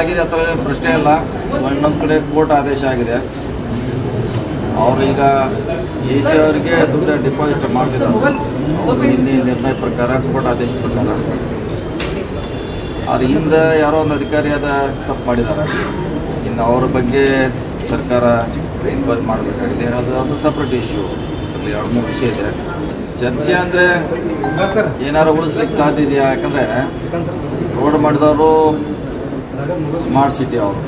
ಆಗಿದೆ ಆ ಥರ ಪ್ರಶ್ನೆ ಇಲ್ಲ. ಇನ್ನೊಂದು ಕಡೆ ಕೋರ್ಟ್ ಆದೇಶ ಆಗಿದೆ. ಅವ್ರೀಗ ಎ ಸಿ ಅವರಿಗೆ ದುಡ್ಡು ಡಿಪಾಸಿಟ್ ಮಾಡ್ತಿದ್ದಾರೆ. ಹಿಂದಿನ ನಿನ್ನೆ ನಿರ್ಣಯ ಪ್ರಕಾರ ಕೋರ್ಟ್ ಆದೇಶ ಪ್ರಕಾರ. ಅವ್ರ ಹಿಂದೆ ಯಾರೋ ಒಂದು ಅಧಿಕಾರಿ ಅದ ತಪ್ಪು ಮಾಡಿದ್ದಾರೆ. ಇನ್ನು ಅವ್ರ ಬಗ್ಗೆ ಸರ್ಕಾರ ಎನ್ಕ್ವೈರಿ ಮಾಡಬೇಕಾಗಿದೆ. ಅದು ಅದು ಸಪ್ರೇಟ್ ಇಶ್ಯೂ ಅಲ್ಲಿ ಎರಡು ಮೂರು ವಿಷಯ ಇದೆ. ಚರ್ಚೆ ಅಂದರೆ ಏನಾರು ಉಳಿಸ್ಲಿಕ್ಕೆ ಸಾಧ್ಯ ಇದೆಯಾ? ಯಾಕಂದರೆ ರೋಡ್ ಮಾಡಿದವರು ಸ್ಮಾರ್ಟ್ ಸಿಟಿ ಅವರು.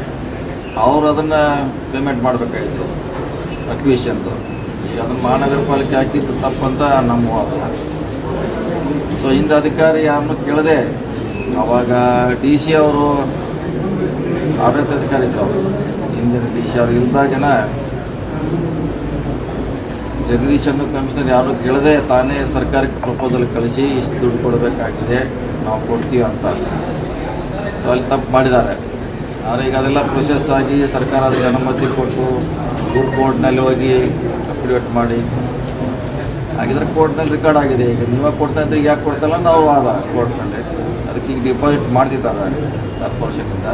ಅವರು ಅದನ್ನು ಪೇಮೆಂಟ್ ಮಾಡಬೇಕಾಗಿತ್ತು ಅಕ್ವಿಷನ್ದು. ಈಗ ಅದನ್ನು ಮಹಾನಗರ ಪಾಲಿಕೆ ಹಾಕಿದ್ದು ತಪ್ಪಂತ ನಮ್ಮ ವಾದ ಸೊ ಹಿಂದೆ ಅಧಿಕಾರಿ ಯಾರನ್ನು ಕೇಳದೆ ಅವಾಗ ಡಿ ಸಿ ಅವರು ಆಡಳಿತಾಧಿಕಾರಿ ಇದ್ದರು ಅವರು. ಹಿಂದಿನ ಡಿ ಸಿ ಅವ್ರು ಇಲ್ದಾಗನ ಜಗದೀಶ್ ಕಮಿಷನರ್ ಯಾರು ಕೇಳದೆ ತಾನೇ ಸರ್ಕಾರಕ್ಕೆ ಪ್ರಪೋಸಲ್ ಕಳಿಸಿ ಇಷ್ಟು ದುಡ್ಡು ಕೊಡಬೇಕಾಗಿದೆ, ನಾವು ಕೊಡ್ತೀವಿ ಅಂತ. ಸೊ ಅಲ್ಲಿ ತಪ್ಪು ಮಾಡಿದ್ದಾರೆ. ಆದರೆ ಈಗ ಅದೆಲ್ಲ ಪ್ರೊಸೆಸ್ ಆಗಿ ಸರ್ಕಾರ ಅದಕ್ಕೆ ಅನುಮತಿ ಕೊಟ್ಟು ಗುಡ್ ಕೋರ್ಟ್ನಲ್ಲಿ ಹೋಗಿ ಅಪ್ಡಿವೇಟ್ ಮಾಡಿ. ಹಾಗಿದ್ರೆ ಕೋರ್ಟ್ನಲ್ಲಿ ರೆಕಾರ್ಡ್ ಆಗಿದೆ. ಈಗ ನೀವೇ ಕೊಡ್ತಾ ಇದ್ರೆ ಯಾಕೆ ಕೊಡ್ತಲ್ಲ ನಾವು ಆದ ಕೋರ್ಟ್ನಲ್ಲಿ ಅದಕ್ಕೆ ಈಗ ಡಿಪಾಸಿಟ್ ಮಾಡ್ತಿದ್ದಾರೆ. ಕಾರ್ಪೊರೇಷನಿಂದ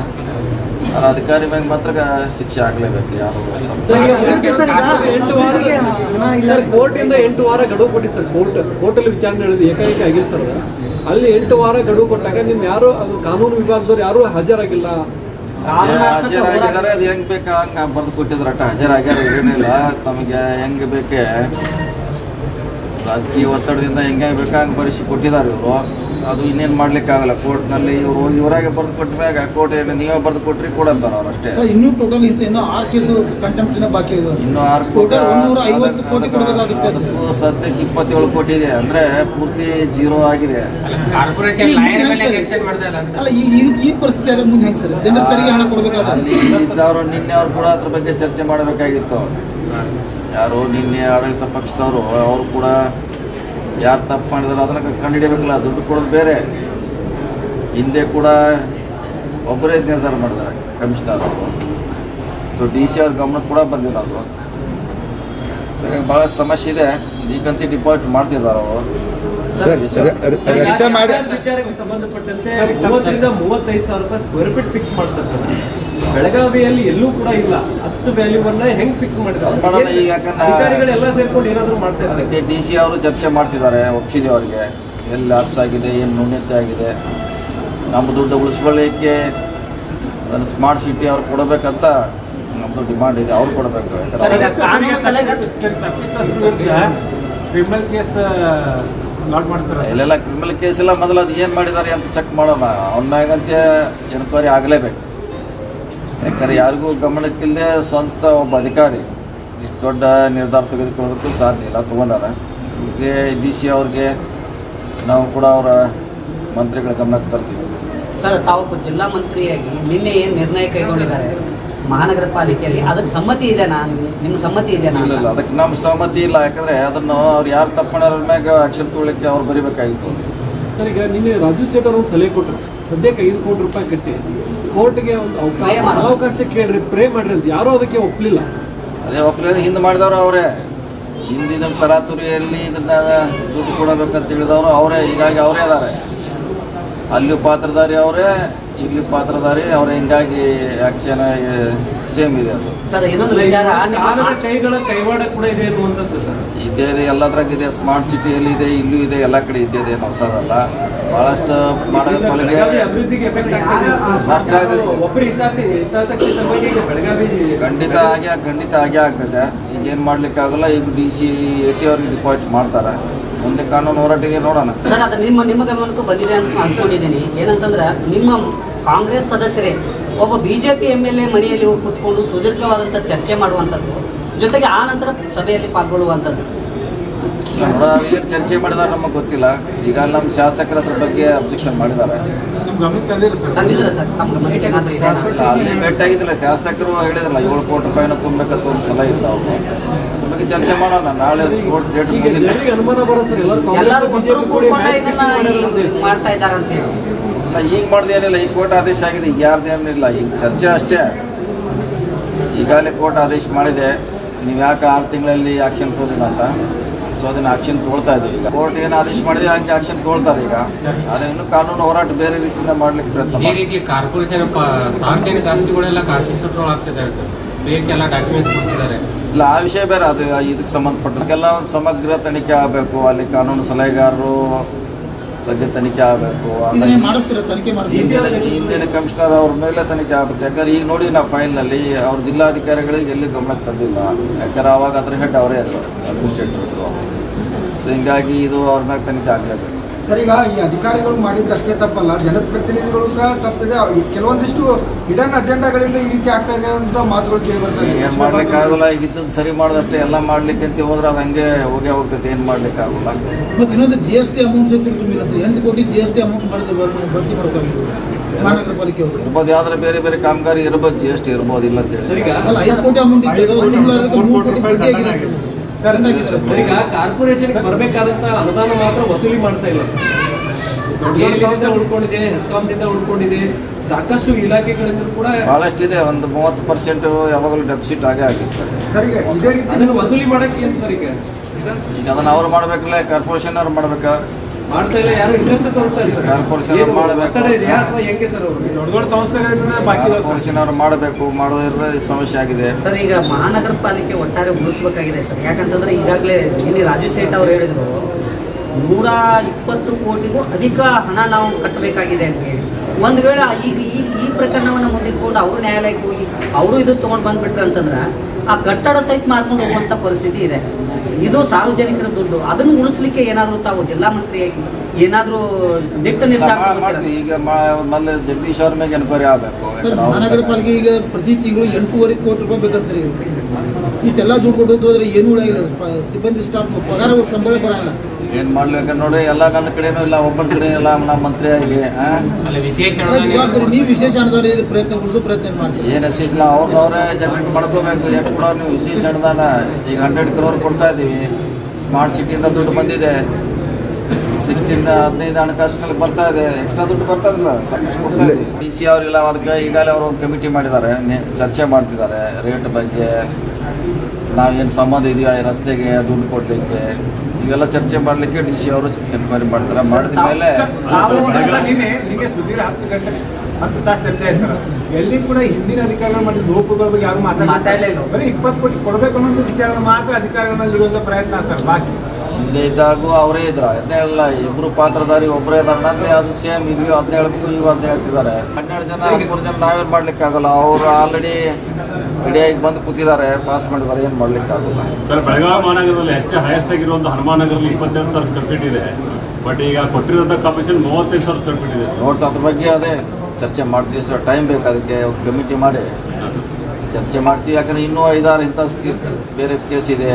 ಆದರೆ ಅಧಿಕಾರಿ ಮ್ಯಾಗ ಮಾತ್ರ ಶಿಕ್ಷೆ ಆಗ್ಲೇಬೇಕು ಯಾರು ಸರ್, ಕೋರ್ಟ್ ಇಂದ ಎಂಟು ವಾರ ಗಡುವು ಕೊಟ್ಟಿತ್ತು ಸರ್ ಕೋರ್ಟ್ ಕೋರ್ಟಲ್ಲಿ ವಿಚಾರಣೆ ನಡೆದು ಏಕಾಏಕಿ ಆಗಿಲ್ಲ ಸರ್ ಅಲ್ಲಿ ಎಂಟು ವಾರ ಗಡುವು ಕೊಟ್ಟಾಗ ನಿಮ್ ಯಾರು ಅದು ಕಾನೂನು ವಿಭಾಗದವ್ರು ಯಾರು ಹಾಜರಾಗಿಲ್ಲ? ಹಾಜರಾಗಿದ್ದಾರೆ ಅದು ಹೆಂಗ್ ಬೇಕಾ? ಹಂಗ ಬರೆದು ಕೊಟ್ಟಿದ್ರಟ ಹಾಜರಾಗ್ಯಾರ ಏನಿಲ್ಲ ತಮಗೆ ಹೆಂಗ್ ಬೇಕೆ? ರಾಜಕೀಯ ಒತ್ತಡದಿಂದ ಹೆಂಗೆ ಬೇಕಾ? ಹಂಗೆ ಬರೆಸಿ ಕೊಟ್ಟಿದ್ದಾರೆ ಇವರು. ಅದು ಇನ್ನೇನು ಮಾಡ್ಲಿಕ್ಕೆ ಆಗಲ್ಲ. ಕೋರ್ಟ್ನಲ್ಲಿ ಇವರು ಇವರಾಗೆ ಬರೆದು ಕೊಟ್ಟ ಮ್ಯಾಗ ಕೋರ್ಟ್ ಏನು ನೀವೇ ಬರೆದು ಕೊಟ್ರಿ ಕೊಡಂತಾರ ಅವ್ರು ಅಷ್ಟೇ. ಸರ್ ಇನ್ನೂ ಟೋಟಲ್ ಇಂತ ಇನ್ನೂ ಆರು ಕೇಸು ಕಂಟೆಂಪ್ಟ್ ಇನ್ನೂ ಬಾಕಿ ಇದೆ. ಇನ್ನು ಆರು ಕೋಟಿ. ಅದಕ್ಕೂ ಸದ್ಯಕ್ಕೆ ಇಪ್ಪತ್ತೇಳು ಕೋಟಿ ಇದೆ. ಅಂದ್ರೆ ಪೂರ್ತಿ ಜೀರೋ ಆಗಿದೆ. ಕಾರ್ಪೊರೇಷನ್ ಈ ಮೇಲೆ ಹೆಂಗ್ ಮಾಡ್ತಾ ಇಲ್ಲ ಅಂತ. ಅಲ್ಲ ಈ ಈ- ಈ ಪರಿಸ್ಥಿತಿ ಆದ್ರೆ ಮುಂದೆ ಹೆಂಗೆ ಸರ್? ಜನರ ತೆರಿಗೆ ಹಣ ಕೊಡಬೇಕಾದ್ರೆ. ಅಲ್ಲಿ ಇದ್ದವರು ನಿನ್ನೆ ಅವ್ರು ಕೂಡ ಅದ್ರ ಬಗ್ಗೆ ಚರ್ಚೆ ಮಾಡಬೇಕಾಗಿತ್ತು. ಯಾರು ನಿನ್ನೆ ಆಡಳಿತ ಪಕ್ಷದವರು ಅವರು ಕೂಡ ಯಾರು ತಪ್ಪು ಮಾಡಿದಾರೋ ಅದನ್ನ ಕಂಡುಹಿಡಿಯಬೇಕಲ್ಲ ದುಡ್ಡು ಕೊಡೋದು ಬೇರೆ. ಹಿಂದೆ ಕೂಡ ಒಬ್ಬರೇ ನಿರ್ಧಾರ ಮಾಡಿದ್ದಾರೆ ಕಮಿಷನರ್ ಅವರು ಸೊ ಡಿ ಸಿ ಅವ್ರ ಗಮನಕ್ಕೆ ಕೂಡ ಬಂದಿಲ್ಲ ಅದು. ಸೊ ಈಗ ಸಮಸ್ಯೆ ಇದೆ. ಈಗಂತೂ ಡಿಪಾಸಿಟ್ ಮಾಡ್ತಿದ್ದಾರೆ ಅವರು. ರಸ್ತೆ ಮಾಡಿ ವಿಚಾರಕ್ಕೆ ಸಂಬಂಧಪಟ್ಟಂತೆ ಮೂವತ್ತೈದು ಸಾವಿರ ರೂಪಾಯಿ ಸ್ಕ್ವೇರ್ ಫೀಟ್ ಫಿಕ್ಸ್ ಮಾಡ್ತಾರೆ ಸರ್. ಬೆಳಗಾವಿಯಲ್ಲಿ ಎಲ್ಲೂ ಕೂಡ ಇಲ್ಲ. ಅಷ್ಟು ವ್ಯಾಲ್ಯೂವನ್ನ ಹೆಂಗ್ ಫಿಕ್ಸ್ ಮಾಡಿದ್ರು ಮಾಡೋಣ ಈಗ ಮಾಡಿದ್ದಾರೆ ಯಾಕಂದ್ರೆ- ಅಧಿಕಾರಿಗಳೆಲ್ಲ ಸೇರ್ಕೊಂಡು ಏನಾದ್ರು ಮಾಡ್ತಾ ಇದ್ದಾರೆ? ಅದಕ್ಕೆ ಡಿ ಸಿ ಅವರು ಚರ್ಚೆ ಮಾಡ್ತಿದ್ದಾರೆ ಒಪ್ಸಿದೆ ಅವರಿಗೆ. ಎಲ್ಲಿ ಲ್ಯಾಪ್ಸ್ ಆಗಿದೆ ಏನು ನ್ಯೂನ್ಯತೆ ಆಗಿದೆ. ನಮ್ಮ ದುಡ್ಡು ಉಳಿಸ್ಕೊಳ್ಳಿಕ್ಕೆ ಅದನ್ನು ಸ್ಮಾರ್ಟ್ ಸಿಟಿ ಅವ್ರು ಕೊಡಬೇಕಂತ ನಮ್ಮದು ಡಿಮಾಂಡ್ ಇದೆ ಅವ್ರು ಕೊಡಬೇಕು. ಕ್ರಿಮಿನಲ್ ಕೇಸ್ ಮಾಡ್ತಾರೆ? ಇಲ್ಲೆಲ್ಲ ಕ್ರಿಮಿನಲ್ ಕೇಸ್ ಎಲ್ಲ ಮೊದಲು ಅದು ಏನು ಮಾಡಿದ್ದಾರೆ ಅಂತ ಚೆಕ್ ಮಾಡೋಣ. ಅವನ ಮ್ಯಾಗಂತೆ ಎನ್ಕ್ವೈರಿ ಆಗಲೇಬೇಕು. ಯಾಕಂದ್ರೆ ಯಾರಿಗೂ ಗಮನಕ್ಕಿಲ್ಲದೆ ಸ್ವಂತ ಒಬ್ಬ ಅಧಿಕಾರಿ ಇಷ್ಟು ದೊಡ್ಡ ನಿರ್ಧಾರ ತೆಗೆದುಕೊಳ್ಳೋದಕ್ಕೂ ಸಾಧ್ಯ ಇಲ್ಲ ತೊಗೊಂಡಾರ. ಹೀಗೆ ಡಿ ಸಿ ಅವ್ರಿಗೆ ನಾವು ಕೂಡ ಅವರ ಮಂತ್ರಿಗಳ ಗಮನಕ್ಕೆ ತರ್ತೀವಿ. ಸರ್ ತಾವು ಜಿಲ್ಲಾ ಮಂತ್ರಿಯಾಗಿ ನಿನ್ನೆ ಏನು ನಿರ್ಣಯ ಕೈಗೊಂಡಿದ್ದಾರೆ? ಮಹಾನಗರ ಪಾಲಿಕೆಯಲ್ಲಿ. ಅದಕ್ಕೆ ಸಮ್ಮತಿ ಇದೆನಾ ನಿಮ್ಮ ಸಮ್ಮತಿ ಇದೆನಾ ಇಲ್ಲ ಇಲ್ಲ ಅದಕ್ಕೆ ನಮ್ಮ ಸಮ್ಮತಿ ಇಲ್ಲ. ಯಾಕಂದ್ರೆ ಅದನ್ನು ಅವ್ರು ಯಾರು ತಪ್ಪು ಮಾಡ್ಯಾರ ಮ್ಯಾಗ ಅಕ್ಷರ ತೊಗೊಳಿಕ್ಕೆ ಅವ್ರು ಬರಿಬೇಕಾಗಿತ್ತು. ಸರ್ ಈಗ ನಿನ್ನೆ ರಾಜು ಶೇಖರ್ ಅವರು ಒಂದು ಸಲಹೆ ಕೊಟ್ಟರು ಸದ್ಯಕ್ಕೆ ಐದು ಕೋಟಿ ರೂಪಾಯಿ ಕಟ್ಟಿ ಕೋರ್ಟ್ಗೆ ಒಂದು ಅವಕಾಶ. ಅವಕಾಶ ಕೇಳ್ರಿ ಪ್ರೇ ಮಾಡ್ರಿ ಅಂತ. ಯಾರೂ ಅದಕ್ಕೆ ಒಪ್ಪಲಿಲ್ಲ ಅದೇ ಒಪ್ಪಲಿಲ್ಲ ಹಿಂದೆ ಮಾಡಿದವರು ಅವರೇ. ಹಿಂದಿನ ತರಾತುರಿಯಲ್ಲಿ ಇದನ್ನ ದುಡ್ಡು ಕೊಡಬೇಕಂತ ಹೇಳಿದವರು ಅವರೇ. ಹೀಗಾಗಿ ಅವರೇ ಇದಾರೆ. ಅಲ್ಲಿ ಪಾತ್ರಧಾರಿ ಅವರೇ ಇಲ್ಲಿ ಪಾತ್ರಧಾರಿ ಅವರೇ. ಹಿಂಗಾಗಿ ಆಕ್ಷನ್ ಸೇಮ್ ಇದೆ ಅದು. ಸರ್ ಇನ್ನೊಂದು ವಿಚಾರ ಕಾನೂನು ಕೈಗಳ ಕೈವಾಡ ಕೂಡ ಇದೆ ಅನ್ನುವಂಥದ್ದು ಸರ್. ಇದೆ ಇದೆ ಎಲ್ಲದ್ರಾಗ ಇದೆ ಸ್ಮಾರ್ಟ್ ಸಿಟಿಯಲ್ಲಿ ಇದೆ ಇಲ್ಲೂ ಇದೆ ಎಲ್ಲ ಕಡೆ ಇದ್ದೇ ಇದೆ ಹೊಸದಲ್ಲ ಎಫೆಕ್ಟ್ ಆಗ್ತದೆ ನಷ್ಟ ಆಗಿದೆ. ಖಂಡಿತ ಆಗೇ ಖಂಡಿತ ಆಗೇ ಆಗ್ತದೆ. ಈಗ ಏನು ಮಾಡ್ಲಿಕ್ಕಾಗಲ್ಲ ಈಗ ಡಿ ಸಿ ಎ ಸಿ ಅವ್ರಿಗೆ ಡಿಪಾಸಿಟ್ ಮಾಡ್ತಾರೆ. ಮುಂದೆ ಕಾನೂನು ಹೋರಾಟಿಗೆ ನೋಡೋಣ. ಸರ್ ಅದು ನಿಮ್ಮ ನಿಮ್ಮ ಗಮನಕ್ಕೂ ಬಂದಿದೆ ಅಂತ ಅನ್ಕೊಂಡಿದ್ದೀನಿ. ಏನಂತಂದ್ರೆ ನಿಮ್ಮ ಕಾಂಗ್ರೆಸ್ ಸದಸ್ಯರೇ ಒಬ್ಬ ಬಿಜೆಪಿ ಎಂ ಎಲ್ ಎ ಮನೆಯಲ್ಲಿ ಹೋಗಿ ಕೂತ್ಕೊಂಡು ಸುದೀರ್ಘವಾದಂಥ ಚರ್ಚೆ ಮಾಡುವಂಥದ್ದು ಜೊತೆಗೆ ಆ ನಂತರ ಸಭೆಯಲ್ಲಿ ಪಾಲ್ಗೊಳ್ಳುವಂಥದ್ದು. ಏನು ಚರ್ಚೆ ಮಾಡಿದಾರೆ ನಮಗೆ ಗೊತ್ತಿಲ್ಲ. ಈಗ ನಮ್ಮ ಶಾಸಕರ ಅದ್ರ ಬಗ್ಗೆ ಅಬ್ಜೆಕ್ಷನ್ ಮಾಡಿದ್ದಾರೆ. ಅಲ್ಲಿ ಭೇಟಿಯಾಗಿದ್ದಿಲ್ಲ ಶಾಸಕರು ಹೇಳಿದ್ರಲ್ಲ ಏಳು ಕೋಟಿ ರೂಪಾಯಿನ ತುಂಬಬೇಕಂತ ಒಂದು ಸಲ ಇಲ್ಲ ಅವರು. ನಮಗೆ ಬಗ್ಗೆ ಚರ್ಚೆ ಮಾಡೋಣ ನಾಳೆ ಕೋರ್ಟ್ ಡೇಟ್ ಎಲ್ಲರೂ ಮಾಡ್ತಾ ಇದ್ದಾರೆ ಅಂತ ಹೇಳಿ. ಈಗ ಮಾಡ್ದು ಏನಿಲ್ಲ ಈಗ ಕೋರ್ಟ್ ಆದೇಶ ಆಗಿದೆ ಈಗ ಯಾರ್ದೇನಿಲ್ಲ ಈಗ ಚರ್ಚೆ ಅಷ್ಟೇ. ಈಗಾಗಲೇ ಕೋರ್ಟ್ ಆದೇಶ ಮಾಡಿದೆ ನೀವು ಯಾಕೆ ಆರು ತಿಂಗಳಲ್ಲಿ ಆಕ್ಷನ್ ತೋದಿಲ್ಲ ಅಂತ? ಸೊ ಅದನ್ನ ಆಕ್ಷನ್ ತೋಳ್ತಾ ಇದ್ದೀವಿ. ಈಗ ಕೋರ್ಟ್ ಏನು ಆದೇಶ ಮಾಡಿದೆ ಹಂಗೆ ಆಕ್ಷನ್ ತೋಳ್ತಾರೆ ಈಗ. ಆದರೆ ಇನ್ನು ಕಾನೂನು ಹೋರಾಟ ಬೇರೆ ರೀತಿಯಿಂದ ಮಾಡ್ಲಿಕ್ಕೆ ಪ್ರಯತ್ನ ಈ ಮಾಡ್ತೀವಿ. ರೀತಿ ಕಾರ್ಪೊರೇಷನ್ ಸಾರ್ವಜನಿಕ ಆಸ್ತಿಗಳೆಲ್ಲ ಖಾಸಗಿಸೊಳಗಾಗ್ತಿದ್ದಾರೆ ಸರ್. ಬೇಕೆಲ್ಲ ಡಾಕ್ಯುಮೆಂಟ್ಸ್ ಕೊಡ್ತಿದ್ದಾರೆ. ಇಲ್ಲ ಆ ವಿಷಯ ಬೇರೆ. ಅದು ಇದಕ್ಕೆ ಸಂಬಂಧಪಟ್ಟದಕ್ಕೆಲ್ಲ ಒಂದು ಸಮಗ್ರ ತನಿಖೆ ಆಗಬೇಕು. ಅಲ್ಲಿ ಕಾನೂನು ಸಲಹೆಗಾರರು ಬಗ್ಗೆ ತನಿಖೆ ಆಗಬೇಕು. ಮಾಡಿಸ್ತೀರಾ? ಹಿಂದಿನ ಕಮಿಷನರ್ ಅವ್ರ ಮೇಲೆ ತನಿಖೆ ಆಗ್ಬೇಕು. ಯಾಕಂದ್ರೆ ಈಗ ನೋಡಿ ನಾವು ಫೈಲ್ನಲ್ಲಿ ಅವ್ರ ಜಿಲ್ಲಾಧಿಕಾರಿಗಳಿಗೆ ಎಲ್ಲಿ ಗಮನಕ್ಕೆ ತಂದಿಲ್ಲ. ಯಾಕಂದ್ರೆ ಅವಾಗ ಅದ್ರ ಹೆಡ್ ಅವರೇ ಇದ್ರು ಅಡ್ಮಿನಿಸ್ಟ್ರೇಟರ್ ಸೊ ಹಿಂಗಾಗಿ ಇದು ಅವ್ರ ಮೇಲೆ ತನಿಖೆ ಆಗಲೇಬೇಕು. ಸರ್ ಈಗ ಈ ಅಧಿಕಾರಿಗಳು ಮಾಡಿದ್ದಷ್ಟೇ ತಪ್ಪಲ್ಲ. ಜನಪ್ರತಿನಿಧಿಗಳು ಸಹ ತಪ್ಪಿದೆ. ಕೆಲವೊಂದಿಷ್ಟು ಹಿಡನ್ ಅಜೆಂಡಾಗಳಿಂದ ಈ ರೀತಿ ಆಗ್ತಾ ಇದೆ ಅಂತ ಮಾತುಗಳು ಕೇಳಿ ಬರ್ತಾ ಇದೆ. ಏನು ಮಾಡ್ಲಿಕ್ಕೆ ಆಗಲ್ಲ ಈಗ ಇದ್ದದ್ದು ಸರಿ ಮಾಡಿದಷ್ಟೇ ಎಲ್ಲ ಮಾಡ್ಲಿಕ್ಕೆ ಅಂತ ಹೋದ್ರೆ ಅದು ಹಂಗೆ ಹೋಗಿ ಹೋಗ್ತೈತೆ. ಏನು ಮಾಡ್ಲಿಕ್ಕೆ ಆಗಲ್ಲ ಮತ್ತೆ ಇನ್ನೊಂದು ಜಿ ಎಸ್ ಟಿ ಅಮೌಂಟ್ ಸಹಿತ ತುಂಬಿಲ್ಲ ಸರ್ ಎಂಟು ಕೋಟಿ ಜಿ ಎಸ್ ಟಿ ಅಮೌಂಟ್ ಮಾಡಿದ್ರೆ ಭರ್ತಿ ಮಾಡಬೇಕಾಗಿತ್ತು ಮಹಾನಗರ ಪಾಲಿಕೆ ಅವರು. ಇರ್ಬೋದು. ಯಾವ್ದಾರ ಬೇರೆ ಬೇರೆ ಕಾಮಗಾರಿ ಇರ್ಬೋದು ಜಿ ಎಸ್ ಟಿ ಇರ್ಬೋದು ಇಲ್ಲ ಅಂತ ಹೇಳಿ. ಅಲ್ಲ ಐದು ಕೋಟಿ ಅಮೌಂಟ್ ಇದೆ ಮೂರು ಕೋಟಿ ಆಗಿದೆ. ಈಗ ಕಾರ್ಪೊರೇಷನ್ ಬರಬೇಕಾದಂತ ಅನುದಾನ ಮಾತ್ರ ವಸೂಲಿ ಮಾಡ್ತಾ ಇಲ್ಲ. ಉಳ್ಕೊಂಡಿದೆ ಹೆಸ್ಕಾಂದಿಂದ ಉಳ್ಕೊಂಡಿದೆ. ಸಾಕಷ್ಟು ಇಲಾಖೆಗಳಿಂದ ಕೂಡ ಭಾಳಷ್ಟಿದೆ ಒಂದು ಮೂವತ್ತು ಪರ್ಸೆಂಟ್ ಯಾವಾಗಲೂ ಡೆಪಿಸಿಟ್ ಆಗೇ ಆಗಿರ್ತಾರೆ ಸರ್ ಈಗ ಇದೇ ರೀತಿ ಅದನ್ನು ವಸೂಲಿ ಮಾಡಕ್ಕೆ ಏನ್ ಸರ್ ಈಗ? ಈಗ ಅದನ್ನ ಅವ್ರು ಮಾಡ್ಬೇಕಲ್ಲ ಕಾರ್ಪೊರೇಷನ್ ಅವ್ರು ಮಾಡ್ಬೇಕಾ? ಮಾಡ್ತಾ ಇಲ್ಲ ಯಾರು ಇಂಟ್ರೆಸ್ಟ್ ತೋರಿಸ್ತಾ ಇಲ್ಲ ಮಾಡ್ಬೇಕು. ಕಾರ್ಪೊರೇಷನ್ ಮಾಡಬೇಕು ಮಾಡೋದ್ರ ಸಮಸ್ಯೆ ಆಗಿದೆ. ಸರ್ ಈಗ ಮಹಾನಗರ ಪಾಲಿಕೆ ಒಟ್ಟಾರೆ ಉಳಿಸ್ಬೇಕಾಗಿದೆ ಸರ್. ಯಾಕಂತಂದ್ರೆ ಈಗಾಗಲೇ ಇಲ್ಲಿ ರಾಜು ಶೇಟ್ ಅವ್ರು ಹೇಳಿದ್ರು ನೂರ ಇಪ್ಪತ್ತು ಕೋಟಿಗೂ ಅಧಿಕ ಹಣ ನಾವು ಕಟ್ಟಬೇಕಾಗಿದೆ ಅಂತ ಹೇಳಿ. ಒಂದು ವೇಳೆ ಈಗ ಈ ಈ ಪ್ರಕರಣವನ್ನು ಮುಂದಿಟ್ಕೊಂಡು ಅವರು ನ್ಯಾಯಾಲಯಕ್ಕೆ ಹೋಗಿ ಅವರು ಇದು ತೊಗೊಂಡು ಬಂದ್ಬಿಟ್ರೆ ಅಂತಂದ್ರೆ ಆ ಕಟ್ಟಡ ಸಹಿತ ಮಾರ್ಕೊಂಡು ಹೋಗುವಂಥ ಪರಿಸ್ಥಿತಿ ಇದೆ. ಇದು ಸಾರ್ವಜನಿಕರ ದುಡ್ಡು. ಅದನ್ನು ಉಳಿಸ್ಲಿಕ್ಕೆ ಏನಾದರೂ ತಾವು ಜಿಲ್ಲಾ ಮಂತ್ರಿಯಾಗಿ ಏನಾದರೂ ದಿಟ್ಟ ನಿರ್ಧಾರ ಮಾಡ್ತೀವಿ. ಈಗ ಜಗದೀಶ್ ಅವ್ರ ಮೇಲೆ ಎನ್ಕ್ವೈರಿ ಆಗಬೇಕು. ಮಹಾನಗರ ಪಾಲಿಕೆ ಈಗ ಪ್ರತಿ ತಿಂಗಳು ಎಂಟೂವರೆ ಕೋಟಿ ರೂಪಾಯಿ ಬೇಕಂತ ಸರ್ ಇಷ್ಟೆಲ್ಲ ದುಡ್ಡು ಕೊಟ್ಟು ಹೋದ್ರೆ ಏನು ಉಳಿಯಾಗಿಲ್ಲ ಪ- ಸಿಬ್ಬಂದಿ ಸ್ಟಾಫ್ ಪಗಾರ ಸಂಬಳ ಬರಲ್ಲ. ಏನ್ ಮಾಡ್ಲಿಕ್ಕೆ ನೋಡ್ರಿ ಎಲ್ಲ ನನ್ನ ಕಡೆನೂ ಇಲ್ಲ ಒಬ್ಬನ ಕಡೆ ಇಲ್ಲ ನಮ್ಮ ಮಂತ್ರಿ ಆಗಿ ಅಲ್ಲಿ ವಿಶೇಷ ನೀವು ವಿಶೇಷ ಅನುದಾನ ಇದು ಪ್ರಯತ್ನ ಕೊಡಿಸೋ ಪ್ರಯತ್ನ ಮಾಡ್ತೀವಿ ಏನ್ ವಿಶೇಷ ಇಲ್ಲ ಅವ್ರದ್ದು ಅವರೇ ಜನರೇಟ್ ಮಾಡ್ಕೋಬೇಕು. ಎಷ್ಟು ಕೊಡೋರು ನೀವು ವಿಶೇಷ ಅನುದಾನ ಈಗ ಹಂಡ್ರೆಡ್ ಕ್ರೋರ್ ಕೊಡ್ತಾ ಇದೀವಿ. ಸ್ಮಾರ್ಟ್ ಸಿಟಿಯಿಂದ ದುಡ್ಡು ಬಂದಿದೆ. ಸಿಕ್ಸ್ಟೀನ್ ಹದಿನೈದು ಹಣಕಾಸಿನಲ್ಲಿ ಬರ್ತಾ ಇದೆ. ಎಕ್ಸ್ಟ್ರಾ ದುಡ್ಡು ಬರ್ತಾ ಇಲ್ಲ ಸಾಕಷ್ಟು ಕೊಡ್ತಾ ಇದೆ ಡಿ ಸಿ ಅವರಿಲ್ಲ ಅದಕ್ಕೆ ಈಗಾಗಲೇ ಅವರು ಒಂದು ಕಮಿಟಿ ಮಾಡಿದ್ದಾರೆ. ನೆ- ಚರ್ಚೆ ಮಾಡ್ತಿದ್ದಾರೆ. ರೇಟ್ ಬಗ್ಗೆ ನಾವೇನು ಸಂಬಂಧ ಇದೆಯಾ? ಈ ರಸ್ತೆಗೆ ದುಡ್ಡು ಕೊಡಲಿಕ್ಕೆ. ಇವೆಲ್ಲ ಚರ್ಚೆ ಮಾಡಲಿಕ್ಕೆ ಡಿ ಸಿ ಅವರು ಎನ್ಕ್ವೈರಿ ಮಾಡ್ತಾರೆ. ಮಾಡಿದ ಮೇಲೆ ಹತ್ತು ತಾಸು ಚರ್ಚೆ ಎಲ್ಲಿ ಕೂಡ ಹಿಂದಿನ ಅಧಿಕಾರಿಗಳು ಮಾಡಿದ ಲೋಪಗಳ ಬಗ್ಗೆ ಯಾರು ಮಾತಾಡಲಿಲ್ಲ. ಬರೀ ಇಪ್ಪತ್ತು ಕೋಟಿ ಕೊಡಬೇಕು ಅನ್ನೋ ವಿಚಾರ ಮಾತ್ರ ಅಧಿಕಾರಿಗಳಲ್ಲಿ ಇರುವಂತ ಪ್ರಯತ್ನ ಸರ್ ಬಾಕಿ. ಹಿಂದೆ ಇದ್ದಾಗೂ ಅವರೇ ಇದ್ರ. ಹೇಳಲ್ಲ ಇಬ್ರು ಪಾತ್ರಧಾರಿ ಒಬ್ಬರೇ ಇದಾರೆ. ನಂದೇ ಅದು ಸೇಮ್ ಇಲ್ಲಿಯೂ ಅದ್ ಹೇಳ್ಬೇಕು ಇವು ಅದ್ನ ಹೇಳ್ತಿದ್ದಾರೆ. ಹನ್ನೆರಡು ಜನ ಹದಿಮೂರು ಜನ ನಾವೇನ್ ಮಾಡ್ಲಿಕ್ಕೆ ಆಗಲ್ಲ. ಅವರು ಆಲ್ರೆಡಿ ರೆಡಿಯಾಗಿ ಬಂದು ಕೂತಿದ್ದಾರೆ. ಪಾಸ್ ಮಾಡಿದ್ದಾರೆ ಏನು ಮಾಡ್ಲಿಕ್ಕೆ ಆಗಲ್ಲ. ಸರ್ ಬೆಳಗಾವಿ ಮಹಾನಗರದಲ್ಲಿ ಹೆಚ್ಚು ಹೈಯೆಸ್ಟ್ ಆಗಿರುವಂತ ಹನುಮಾನ್ ನಗರಲ್ಲಿ ಇಪ್ಪತ್ತೆರಡು ಸಾವಿರ ಸ್ಕ್ವೇರ್ ಫೀಟ್ ಇದೆ. ಬಟ್ ಈಗ ಕೊಟ್ಟಿರುವಂತ ಕಮಿಷನ್ ಮೂವತ್ತೈದು ಸಾವಿರ ಸ್ಕ್ವೇರ್ ಫೀಟ್ ಇದೆ ನೋಡ್ತಾ ಅದ್ರ ಬಗ್ಗೆ ಅದೇ ಚರ್ಚೆ ಮಾಡ್ತೀವಿ ಸರ್. ಟೈಮ್ ಬೇಕು ಅದಕ್ಕೆ ಕಮಿಟಿ ಮಾಡಿ. ಚರ್ಚೆ ಮಾಡ್ತೀವಿ. ಯಾಕಂದ್ರೆ ಇನ್ನೂ ಐದಾರು ಇಂಥ ಬೇರೆ ಕೇಸ್ ಇದೆ.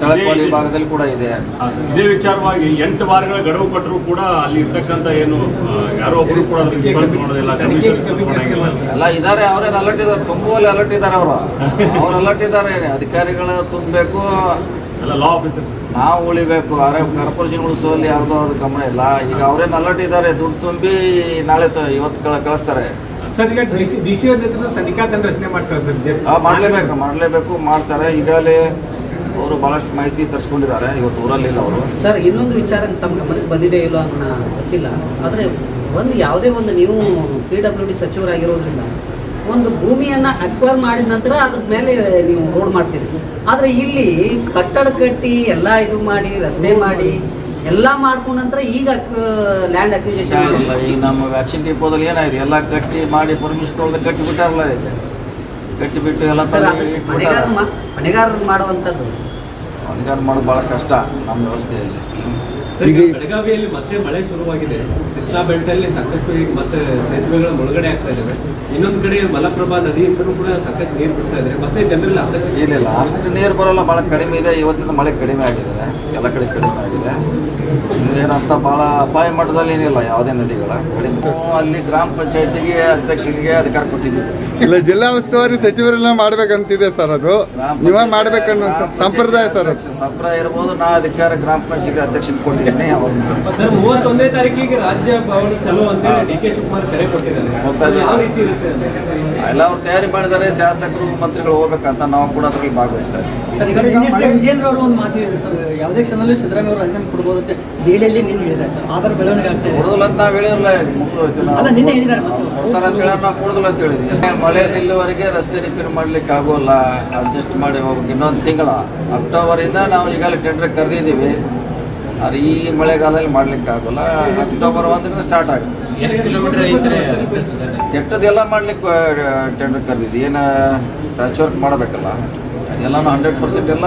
ತಳಕೋಳಿ ಭಾಗದಲ್ಲಿ ಕೂಡ ಇದೆ. ಇದೇ ವಿಚಾರವಾಗಿ ಎಂಟು ವಾರಗಳ ಗಡುವು ಕೊಟ್ಟರು ಕೂಡ ಅಲ್ಲಿ ಇರ್ತಕ್ಕಂಥ ಏನು ಯಾರೋ ಒಬ್ರು ಕೂಡ ಅಲ್ಲ ಇದಾರೆ ಅವರೇನು ಅಲರ್ಟ್ ಇದ್ದಾರೆ. ತುಂಬುವಲ್ಲಿ ಅಲರ್ಟ್ ಇದ್ದಾರೆ ಅವರು. ಅವ್ರು ಅಲರ್ಟ್ ಇದ್ದಾರೆ. ಅಧಿಕಾರಿಗಳು ತುಂಬಬೇಕು. ನಾವು ಉಳಿಬೇಕು. ಆದ್ರೆ ಕಾರ್ಪೊರೇಷನ್ ಉಳಿಸುವಲ್ಲಿ ಯಾರ್ದೋ ಅವ್ರ ಗಮನ ಇಲ್ಲ. ಈಗ ಅವ್ರೇನು ಅಲರ್ಟ್ ಇದ್ದಾರೆ ದುಡ್ಡು ತುಂಬಿ ನಾಳೆ ತ- ಇವತ್ತು ಕಳ- ಕಳಿಸ್ತಾರೆ. ಸರ್ ಈಗ ಡಿ ಸಿ ನೇತೃತ್ವದ ತನಿಖಾ ತಂಡ ರಚನೆ ಮಾಡ್ತಾರೆ ಸರ್ ಆ, ಮಾಡ್ಲೇಬೇಕು ಮಾಡಲೇಬೇಕು ಮಾಡ್ತಾರೆ. ಈಗಾಗಲೇ ಅವರು ಬಹಳಷ್ಟು ಮಾಹಿತಿ ತರಿಸ್ಕೊಂಡಿದ್ದಾರೆ. ಇವತ್ತು ಊರಲ್ಲಿಲ್ಲ ಅವರು. ಸರ್ ಇನ್ನೊಂದು ವಿಚಾರ ತಮ್ಮ ಗಮನಕ್ಕೆ ಬಂದಿದೆ ಇಲ್ಲ ಅನ್ನೋ ಗೊತ್ತಿಲ್ಲ. ಆದರೆ ಒಂದು ಯಾವುದೇ ಒಂದು ನೀವು ಪಿ ಡಬ್ಲ್ಯೂ ಡಿ ಸಚಿವರಾಗಿರೋದ್ರಿಂದ ಒಂದು ಭೂಮಿಯನ್ನು ಅಕ್ವೈರ್ ಮಾಡಿದ ನಂತರ ಅದ್ರ ಮೇಲೆ ನೀವು ರೋಡ್ ಮಾಡ್ತೀರಿ. ಆದರೆ ಇಲ್ಲಿ ಕಟ್ಟಡ ಕಟ್ಟಿ ಎಲ್ಲ ಇದು ಮಾಡಿ ರಸ್ತೆ ಮಾಡಿ ಎಲ್ಲ ಮಾಡ್ಕೊಂಡ ನಂತರ ಈಗ ಲ್ಯಾಂಡ್ ಅಕ್ವಿಜೇಷನ್ ಇಲ್ಲ ಈಗ ನಮ್ಮ ವ್ಯಾಕ್ಸಿನ್ ಡಿಪೋದಲ್ಲಿ ಏನಾಗಿದೆ ಎಲ್ಲ ಕಟ್ಟಿ ಮಾಡಿ ಪರ್ಮಿಷನ್ ತೊಗೊಳ್ದೆ ಕಟ್ಟಿ ಬಿಟ್ಟಾರಲ್ಲ ಇದೆ ಕಟ್ಟಿ ಬಿಟ್ಟು ಎಲ್ಲ ಹೊಣೆಗಾರ ಹೊಣೆಗಾರರು ಮಾಡುವಂಥದ್ದು. ಅಧಿಕಾರ ಮಾಡೋದು ಭಾಳ ಕಷ್ಟ ನಮ್ಮ ವ್ಯವಸ್ಥೆಯಲ್ಲಿ. ಬೆಳಗಾವಿಯಲ್ಲಿ ಮತ್ತೆ ಮಳೆ ಶುರುವಾಗಿದೆ. ಕೃಷ್ಣಾ ಬೆಲ್ಟಲ್ಲಿ ಸಾಕಷ್ಟು ಈಗ ಮತ್ತೆ ಸೇತುವೆಗಳು ಮುಳುಗಡೆ ಆಗ್ತಾ ಇದ್ದಾವೆ ಇನ್ನೊಂದು ಕಡೆ ಮಲಪ್ರಭಾ ನದಿಯಿಂದಲೂ ಕೂಡ ಸಾಕಷ್ಟು ನೀರು ಬಿಡ್ತಾ ಇದ್ದಾರೆ ಮತ್ತೆ ಜನರೆಲ್ಲ ಏನಿಲ್ಲ ಇಲ್ಲ ಅಷ್ಟು ನೀರು ಬರೋಲ್ಲ ಭಾಳ ಕಡಿಮೆ ಇದೆ. ಇವತ್ತಿಂದ ಮಳೆ ಕಡಿಮೆ ಆಗಿದೆ. ಎಲ್ಲ ಕಡೆ ಕಡಿಮೆ ಆಗಿದೆ. ಏನಂತ ಭಾಳ ಅಪಾಯ ಮಟ್ಟದಲ್ಲಿ ಏನಿಲ್ಲ ಯಾವುದೇ ನದಿಗಳ. ಕಡಿಮೆ. ಅಲ್ಲಿ ಗ್ರಾಮ ಪಂಚಾಯತಿಗೆ ಅಧ್ಯಕ್ಷರಿಗೆ ಅಧಿಕಾರ ಕೊಟ್ಟಿದ್ದೀವಿ. ಇಲ್ಲ ಜಿಲ್ಲಾ ಉಸ್ತುವಾರಿ ಸಚಿವರೆಲ್ಲ ಮಾಡ್ಬೇಕಂತಿದೆ ಸರ್ ಅದು. ನೀವೇ ಮಾಡ್ಬೇಕನ್ನೋ ಸಂಪ್ರದಾಯ ಸರ್ ಸಂಪ್ರದಾಯ ಇರ್ಬೋದು ನಾ ಅಧಿಕಾರ ಗ್ರಾಮ ಪಂಚಾಯತಿ ಅಧ್ಯಕ್ಷರಿಗೆ ಕೊಟ್ಟಿದ್ದೀನಿ ಸರ್ ಮೂವತ್ತೊಂದೇ ತಾರೀಕಿಗೆ ರಾಜ್ಯ ಭವನ ಚಲೋ ಅಂತ ಡಿ ಕೆ ಶಿವಕುಮಾರ್ ಕರೆ ಕೊಟ್ಟಿದ್ದಾರೆ? ಎಲ್ಲ ಅವ್ರು ತಯಾರಿ ಮಾಡಿದ್ದಾರೆ ಶಾಸಕರು ಮಂತ್ರಿಗಳು ಹೋಗ್ಬೇಕಂತ ನಾವು ಕೂಡ ಅದರಲ್ಲಿ ಭಾಗವಹಿಸ್ತಾರೆ ಸರ್ ಈಗ ನಿನ್ನೆ ವಿಜೇಂದ್ರ ಅವರು ಒಂದು ಮಾತು ಹೇಳಿದ್ರು ಸರ್ ಯಾವುದೇ ಕ್ಷಣದಲ್ಲಿ ಸಿದ್ದರಾಮಯ್ಯ ಅವರು ರಾಜೀನಾಮೆ ಕೊಡ್ಬೋದು ಅಂತ ದೆಹಲಿಯಲ್ಲಿ ನಿನ್ನೆ ಹೇಳಿದ್ದಾರೆ ಸರ್ ಆಧಾರ ಬೆಳವಣಿಗೆ ಆಗ್ತಾ ಇದೆ. ಕೊಡೋದಿಲ್ಲ ಅಂತ ನಾವು ಹೇಳಿರಲ್ಲ ಅಲ್ಲ, ನಿನ್ನೆ ಹೇಳಿದ್ದಾರೆ ಮತ್ತೆ. ಕೊಡ್ತಾರೆ ಅಂತ ಹೇಳಿ ನಾವು ಕೊಡೋದಿಲ್ಲ ಅಂತ ಹೇಳಿದ್ವಿ. ಮಳೆ ನಿಲ್ಲುವರೆಗೆ ರಸ್ತೆ ರಿಪೇರಿ ಮಾಡ್ಲಿಕ್ಕೆ ಆಗೋಲ್ಲ. ಅಡ್ಜಸ್ಟ್ ಮಾಡಿ ಹೋಗ್ಬೇಕು. ಇನ್ನೊಂದು ತಿಂಗಳ. ಅಕ್ಟೋಬರಿಂದ ನಾವು ಈಗಾಗಲೇ ಟೆಂಡರ್ ಕರೆದಿದ್ದೀವಿ. ಅದ್ರ ಈ ಮಳೆಗಾಲದಲ್ಲಿ ಮಾಡ್ಲಿಕ್ಕೆ ಆಗೋಲ್ಲ. ಅಕ್ಟೋಬರ್ ಒಂದರಿಂದ ಸ್ಟಾರ್ಟ್ ಆಗುತ್ತೆ? ಕೆಟ್ಟದೆಲ್ಲ ಮಾಡ್ಲಿಕ್ಕೆ ಟೆಂಡರ್ ಕರೆದಿದ್ವಿ ಏನ ಪ್ಯಾಚ್ ವರ್ಕ್ ಮಾಡಬೇಕಲ್ಲ. ಅದೆಲ್ಲ ಹಂಡ್ರೆಡ್ ಪರ್ಸೆಂಟ್ ಎಲ್ಲ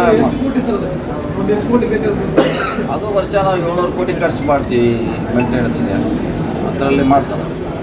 ಅದು ವರ್ಷ ನಾವು ಏಳ್ನೂರು ಕೋಟಿ ಖರ್ಚು ಮಾಡ್ತೀವಿ ಮೇಂಟೆನೆನ್ಸ್ಗೆ ಅದರಲ್ಲಿ ಮಾಡ್ತಾರೆ.